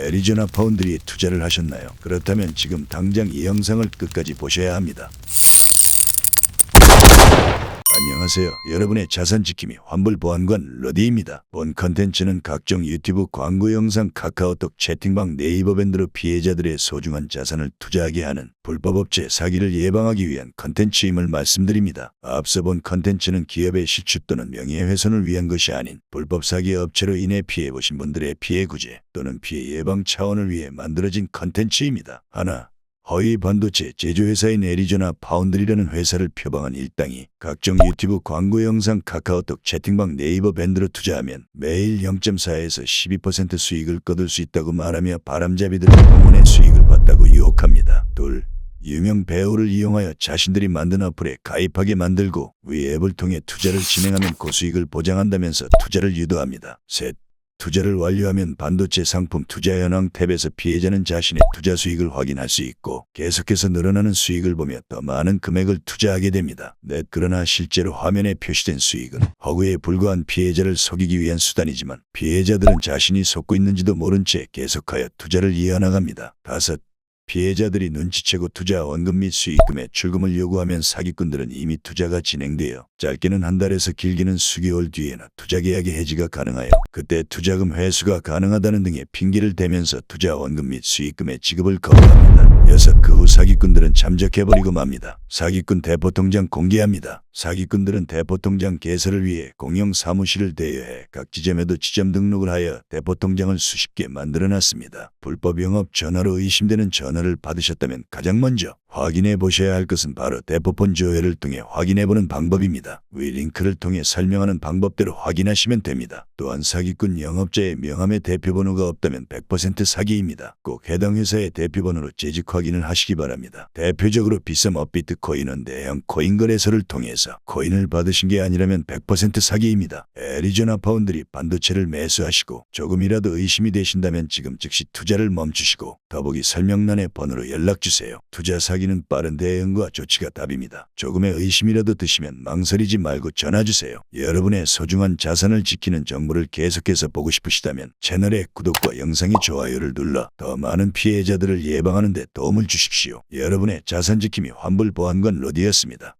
애리조나 파운드리에 투자를 하셨나요? 그렇다면 지금 당장 이 영상을 끝까지 보셔야 합니다. 안녕하세요. 여러분의 자산 지킴이 환불 보안관 러디입니다. 본 컨텐츠는 각종 유튜브 광고 영상, 카카오톡 채팅방, 네이버 밴드로 피해자들의 소중한 자산을 투자하게 하는 불법 업체 사기를 예방하기 위한 컨텐츠임을 말씀드립니다. 앞서 본 컨텐츠는 기업의 실추 또는 명예훼손을 위한 것이 아닌 불법 사기 업체로 인해 피해 보신 분들의 피해 구제 또는 피해 예방 차원을 위해 만들어진 컨텐츠입니다. 하나 허위 반도체 제조회사인 애리조나 파운드리라는 회사를 표방한 일당이 각종 유튜브 광고 영상 카카오톡 채팅방 네이버 밴드로 투자하면 매일 0.4에서 12% 수익을 거둘 수 있다고 말하며 바람잡이들의 동원의 수익을 봤다고 유혹합니다. 둘 유명 배우를 이용하여 자신들이 만든 어플에 가입하게 만들고 위 앱을 통해 투자를 진행하면 고수익을 보장한다면서 투자를 유도합니다. 셋 투자를 완료하면 반도체 상품 투자 현황 탭에서 피해자는 자신의 투자 수익을 확인할 수 있고 계속해서 늘어나는 수익을 보며 더 많은 금액을 투자하게 됩니다. 넷 그러나 실제로 화면에 표시된 수익은 허구에 불과한 피해자를 속이기 위한 수단이지만 피해자들은 자신이 속고 있는지도 모른 채 계속하여 투자를 이어나갑니다. 다섯 피해자들이 눈치채고 투자 원금 및 수익금의 출금을 요구하면 사기꾼들은 이미 투자가 진행되어 짧게는 한 달에서 길게는 수개월 뒤에나 투자 계약의 해지가 가능하여 그때 투자금 회수가 가능하다는 등의 핑계를 대면서 투자 원금 및 수익금의 지급을 거부합니다. 여섯 그 후 사기꾼들은 잠적해버리고 맙니다. 사기꾼 대포통장 공개합니다. 사기꾼들은 대포통장 개설을 위해 공영 사무실을 대여해 각 지점에도 지점 등록을 하여 대포통장을 수십 개 만들어놨습니다. 불법 영업 전화로 의심되는 전화를 받으셨다면 가장 먼저 확인해 보셔야 할 것은 바로 대포폰 조회를 통해 확인해 보는 방법입니다. 위 링크를 통해 설명하는 방법대로 확인하시면 됩니다. 또한 사기꾼 영업자의 명함에 대표번호가 없다면 100% 사기입니다. 꼭 해당 회사의 대표번호로 재직 확인을 하시기 바랍니다. 대표적으로 비썸 업비트 코인은 대형 코인 거래소를 통해 서 코인을 받으신 게 아니라면 100% 사기입니다. 애리조나 파운드리 반도체를 매수하시고 조금이라도 의심이 되신다면 지금 즉시 투자를 멈추시고 더보기 설명란의 번호로 연락주세요. 투자 사기는 빠른 대응과 조치가 답입니다. 조금의 의심이라도 드시면 망설이지 말고 전화주세요. 여러분의 소중한 자산을 지키는 정보를 계속해서 보고 싶으시다면 채널의 구독과 영상의 좋아요를 눌러 더 많은 피해자들을 예방하는 데 도움을 주십시오. 여러분의 자산 지킴이 환불 보안관 로디였습니다.